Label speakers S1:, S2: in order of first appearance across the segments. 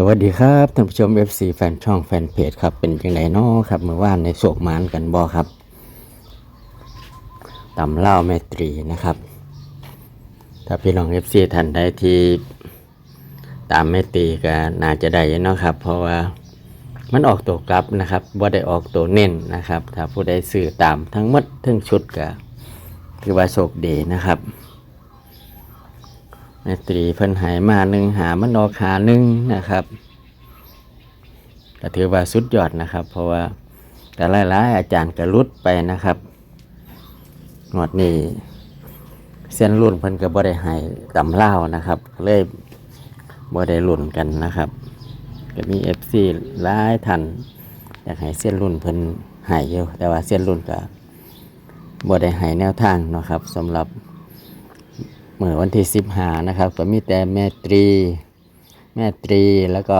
S1: สวัสดีครับท่านผู้ชม FC แฟนช่องแฟนเพจครับเป็นยังไงน้อครับเมื่อวานในโศกมานกันบอครับตำเล่าแม่ตรีนะครับ ถ้าพี่น้อง FC ท่านใดที่ตามแม่ตรีก็น่าจะได้เนาะครับ เพราะว่ามันออกตัวกลับนะครับบ่าได้ออกตัวเน้นนะครับ ถ้าผู้ใดซื้อตามทั้งหมดทั้งชุดก็คือว่าโชคดีนะครับ แม่ตรีเพิ่นหายมาหนึ่งหามันออกหาหนึ่งนะครับก็ถือว่าสุดยอดนะครับ เพราะว่าแต่หลายๆอาจารย์ก็รุดไปนะครับงวดนี้เส้นรุ่นเพิ่นก็บ่ได้หายตำเล่านะครับเลยบ่ได้รุ่นกันนะครับก็มี FC หลายท่านอยากให้เส้นรุ่นเพิ่นหายอยู่แต่ว่าเส้นรุ่นก็บ่ได้หายแนวทางนะครับสำหรับ เมื่อวันที่สิบหานะครับก็มีแต่แม่ตรี แม่ตรีแล้วก็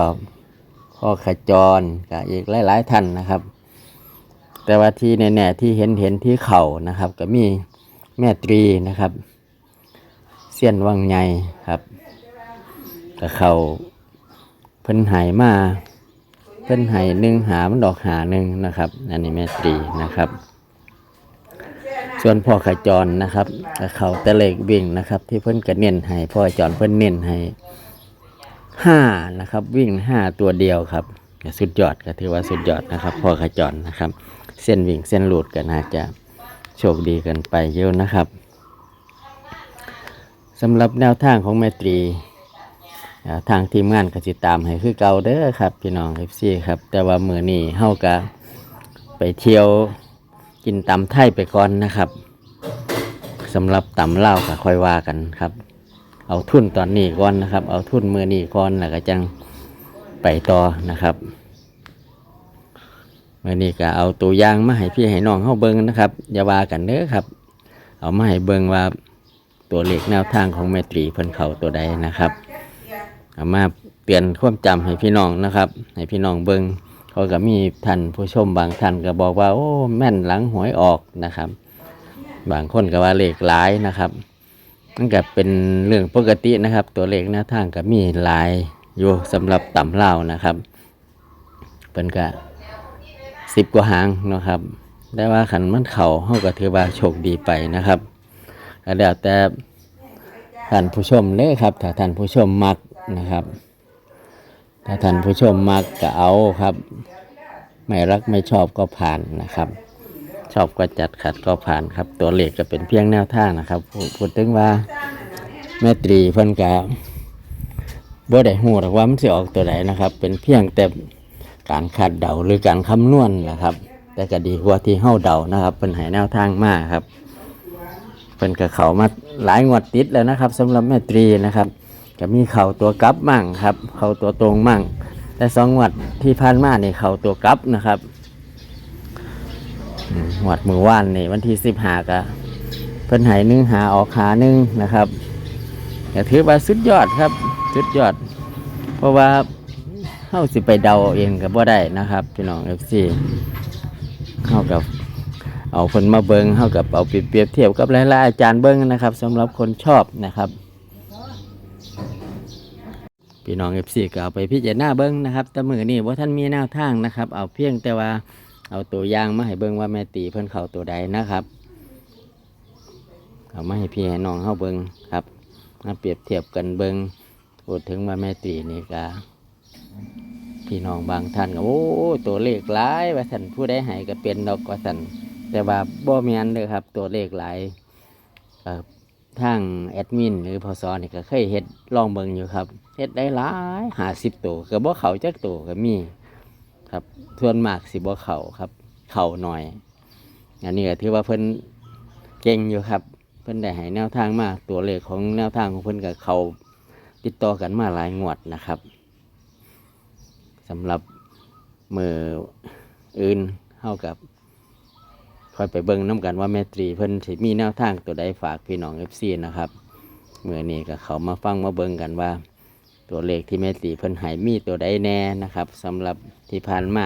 S1: พ่อขจรกับอีกหลายๆท่านนะครับ แต่ว่าที่แน่ๆที่เห็นเห็นที่เข่านะครับ ก็มีแม่ตรีนะครับเสี้ยนวังไงครับกับเขาเพิ่นหายมาเพิ่นหายหนึ่งหามันดอกหาหนึ่งนะครับ อันนี้แม่ตรีนะครับ ส่วนพ่อขจรนะครับเขาตะเลกวิ่งนะครับ ที่เพิ่นกระเน้นให้พ่อขจรเพิ่นเน้นให้ห้านะครับ วิ่งห้าตัวเดียวครับสุดยอดก็ถือว่าสุดยอดนะครับ พ่อขจรนะครับ เส้นวิ่งเส้นหลุดก็น่าจะโชคดีกันไปเยอะนะครับสำหรับแนวทางของแมตรีทางทีมงานก็สิดตามให้คือเก่าเด้อครับ พี่น้อง FC ครับ แต่ว่ามือนี้เฮากะไปเที่ยว กินตำไทยไปก่อนนะครับสำหรับตำเล่าก็ค่อยว่ากันครับ เอาทุนตอนนี้ก่อนนะครับ เอาทุนมือนี้ก่อนแล้วก็จังไปต่อนะครับมื่อนี้ก็เอาตัวอย่างมาให้พี่ให้น้องเข้าเบิ้งนะครับอย่าว่ากันเด้อครับ เอามาให้เบิ้งว่าตัวเลขแนวทางของแมตรีเพิ่นเขาตัวใดนะครับ เอามาเตือนความจำให้พี่น้องนะครับ ให้พี่น้องเบิ้ง เขาก็มีท่านผู้ชมบางท่านก็บอกว่า โอ้แม่นหลังหวยออกนะครับ บางคนก็ว่าเลขหลายนะครับมันก็เป็นเรื่องปกตินะครับ ตัวเลขหน้าทางก็มีหลายอยู่สำหรับต่ำเล่านะครับเป็นก็สิบกว่าหางนะครับได้ว่าขันมันเข่าเขาก็ถือว่าโชคดีไปนะครับแล้วแต่ท่านผู้ชมเลยครับถ้าท่านผู้ชมมักนะครับ ถ้าท่านผู้ชมมักก็เอาครับ ไม่รักไม่ชอบก็ผ่านนะครับ ชอบก็จัดขัดก็ผ่านครับ ตัวเลขก็เป็นเพียงแนวทางนะครับพูดพูดถึงว่าแม่ตรีเพิ่นกะบ่ได้หูหรอกว่ามันสิออกตัวไหนนะครับ เป็นเพียงแต่การคาดเดาหรือการคำนวณนะครับ แต่ก็ดีกว่าที่เฮาเดานะครับเป็นหายแนวทางมากครับเป็นกับเขามาหลายงวดติดแล้วนะครับสำหรับแม่ตรีนะครับ ก็มีเข่าตัวกลับมั่งครับ เข่าตัวตรงมั่ง แต่สองงวดที่ผ่านมาเนี่ยเข่าตัวกลับนะครับอืมงวดมือว่านนี่วันที่สิบหากะเพิ่นหายหนึ่งหาออกหาหนึ่งนะครับอย่าถือว่าสุดยอดครับสุดยอด เพราะว่าเข้าสิไปเดาเองกับบ่ได้นะครับพี่น้องเอฟซีเข้ากับเอาคนมาเบิงเข้ากับเอาเปรียบเทียบกับหลายๆอาจารย์เบิงนะครับสำหรับคนชอบนะครับ พี่น้องเอฟซีก็เอาไปพิจารณาเบิ้งนะครับแต่มือนี่ว่าท่านมีแนวทางนะครับ เอาเพียงแต่ว่าเอาตัวอย่างมาให้เบิ้งว่าแม่ตีเพิ่นเขาตัวใดนะครับ เอามาให้พี่ให้น้องเข้าเบิ้งครับมาเปรียบเทียบกันเบิ้งพูดถึงว่าแม่ตีนี่ก็พี่น้องบางท่านก็โอ้ตัวเลขหลายว่าสันผู้ใดให้ก็เป็นดอกว่าสันแต่ว่าบ่แม่นเลยครับ ตัวเลขหลายเอ่อ ทางแอดมินหรือพศนี่ก็เคยเฮ็ดลองเบิ่งอยู่ครับเฮ็ดได้หลายหาสิบตัวก็บ่เขาจักตัวก็มีครับส่วนมากสิบ่เขาครับ เข่าหน่อยอันนี้ก็ถือว่าเพิ่นเก่งอยู่ครับ เพิ่นได้ให้แนวทางมาตัวเลขของแนวทางของเพิ่นกับเขาติดต่อกันมาหลายงวดนะครับสำหรับมืออื่นเท่ากับ ค่อยไปเบิ่งน้กันว่าแม่ตรีเพิ่นสิมีแนวทางตัวใดฝากพี่น้องเอฟซีนะครับเมื่อนี้ก็เขามาฟังมาเบิ่งกันว่า ตัวเลขที่แม่ตรีเพิ่นหายมีตัวใดแน่นะครับสำหรับที่ผ่านมา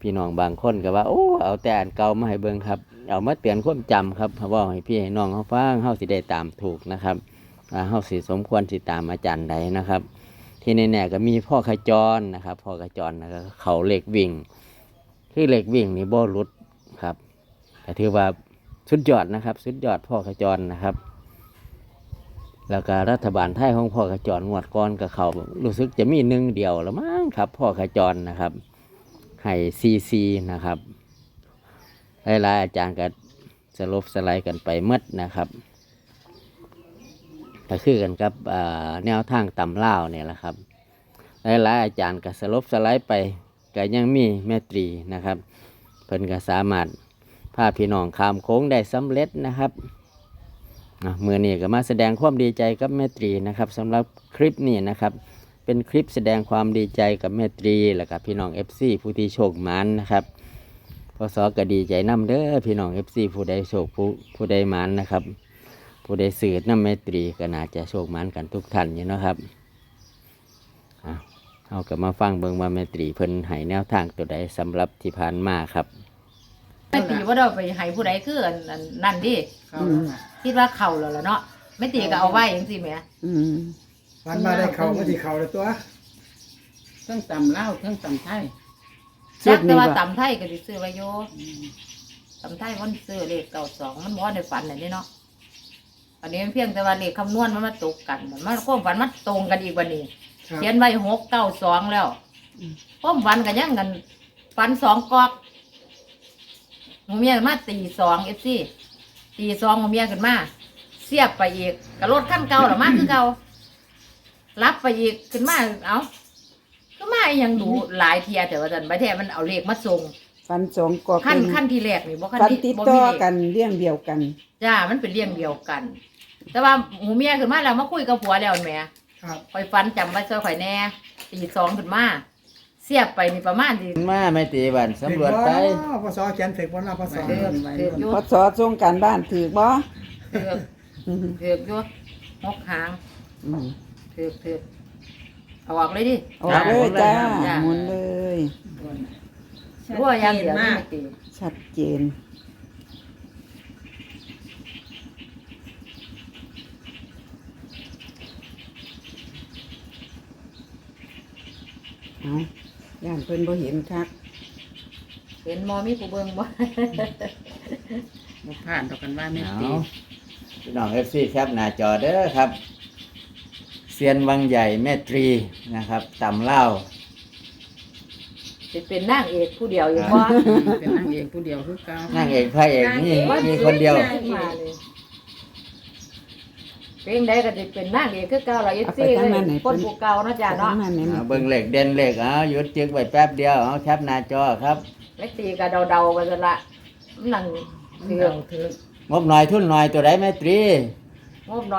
S1: พี่น้องบางคนก็ว่าโอ้เอาแต่อันเก่ามาให้เบิ่งครับ เอามาเตือนความจำครับเพราะว่าให้พี่ให้น้องเขาฟังเฮาสิได้ตามถูกนะครับเฮาสิสมควรสิตามอาจารย์ใดนะครับ ที่แน่ๆก็มีพ่อขจรนะครับ พ่อขจรนะครับเขาเหล็กวิ่งคือเหล็กวิ่งนี่บ่หลุด แต่ถือว่าสุดยอดนะครับ สุดยอดพ่อขจรนะครับ แล้วก็รัฐบาลไทยของพ่อขจรงวดก้อนกับเขารู้สึกจะมีหนึ่งเดียวแล้วมั้งครับ พ่อขจรนะครับให้ซีซีนะครับหลายๆอาจารย์ก็สลบสไลด์กันไปหมดนะครับก็คือกันกับแนวทางตำเล่าเนี่ยแหละครับหลายๆอาจารย์ก็สลบสไลด์ไปก็ยังมีแม่ตรีนะครับ เพิ่นก็สามารถ พาพี่น้องข้ามโค้งได้สำเร็จนะครับอะมือนี้ก็มาแสดงความดีใจกับแม่ตรีนะครับสำหรับคลิปนี้นะครับ เป็นคลิปแสดงความดีใจกับแม่ตรีและกับพี่น้อง FC ผู้ที่โชคมันนะครับพศก็ดีใจนํเด้อพี่น้อง FC ผู้ใดโชคผู้ผู้ใดมันนะครับ ผู้ใดสืบน้ำแม่ตรีก็น่าจะโชคมันกันทุกท่านอยู่นะครับเอากลับมาฟังเบิงว่าแม่ตรีเพิ่นให้แนวทางตัวใดสำหรับที่ผ่านมาครับ
S2: ไม่ตีว่าเราไปให้ผู้ใดคืออันอันนั่นดิ
S3: เข้าแล้วน่ะ
S2: คิดว่าเข่าแล้วล่ะเนาะไม่ตีก็เอาไว้จังซี่แหม
S4: อืม
S3: วันมาได้เข้าก็สิเข้าแล้วตัว
S5: เครื่องตำเหล้าเครื่องตำไทย
S2: จักแต่ว่าตำไทยก็สิซื้อไว้อยู่ตำไทยมันซื้อเลขเก่าสองมันบ่ได้ฝันอันนี้เนาะอันนี้มันเพียงแต่ว่าเลขคำนวณมันมาตกกันมันความฝันมันตรงกันอีกวันนี้
S3: ครับ
S2: เขียนไว้หกเก้าสองแล้วความฝันกันยังกันฝันสองกอก หมูเมียมาตีสองเอฟซีตีสองหมูเมียขึ้นมาเสียบไปอีกกระรถขั้นเก่าหรือมาคือเก่ารับไปอีกขึ้นมาเอาก็มาอีหยังดูหลายเทียแต่ว่าจันใบแท้มันเอาเลขมาส่ง
S4: ฟันสองกอก
S2: ขั้น
S4: เป็น
S2: ขั้นที่แรกนี่บ่ขั้น
S4: ฟัน
S2: ที่
S4: ติด
S2: บ่
S4: ต่
S2: มี
S4: อ
S2: เลข
S4: กันเรื่องเดียวกัน
S2: จ้า มันเป็นเรื่องเดียวกัน แต่ว่าหมูเมียขึ้นมาแล้วมาคุยกับผัวแล้วแหม่
S3: ครับ
S2: คอยฟันจำไว้ซอยข่อยแน่ตีสองขึ้นมา เสียบไปนี่ประมาณที่
S1: มาแม่ตรีบันสำรวจไป
S3: ถึงบ่พศเขียนถึงบ่ล่ะพศ
S2: เถือกเถือกอยู่
S4: พอสอส่งการบ้านถือบ่
S2: เถือก
S4: อืม
S2: เถือกอยู่หกหาง
S4: อืม
S2: เถือกเถือกเอาออกเลยดิ
S4: ออกเลยจ้า
S2: จ้า
S4: หมุนเลย
S2: รู้ว่ายังเดี๋ยวไม่ตี
S4: ชัดเจนเอา ย่านเพิ่นบ่เห็นคัก
S2: เห็นหมอมีผู้เบิ่งบ่
S5: บ่ผ่านต่อกันว่าไม่
S1: เอา
S5: ตี
S1: พี่น้องเอฟซีครับหน้าจอเด้อครับเซียนวังใหญ่แม่ตรีนะครับตำเล่าว
S2: จะเป็นนางเอกผู้เดียวอยู่บ่
S5: เป็นนางเอกผู้เดียวคือเก่านา
S1: งเอกพระเอกนี่มีคนเดียว
S2: ขึ้นมาเลย เพลงใดก็จะเป็นนางเอกคือเก่าล่ะ FC เลยคนผู้เก่าเนาะจ้า
S4: ทั้
S2: เนาะ
S4: งนั้นเนี่ย
S1: เอาเบิ่งเหล็กเด่นเหล็กเอาหยุดจึกไว้แป๊บเดียวเอาแคปหน้าจอครับ
S2: ไม่ตีก็เดาๆกันซะละมันนั่งเถือก
S5: ถือ
S1: งบหน่อยทุนหน่อยตัวใดแม่ตรี
S2: งบน้อย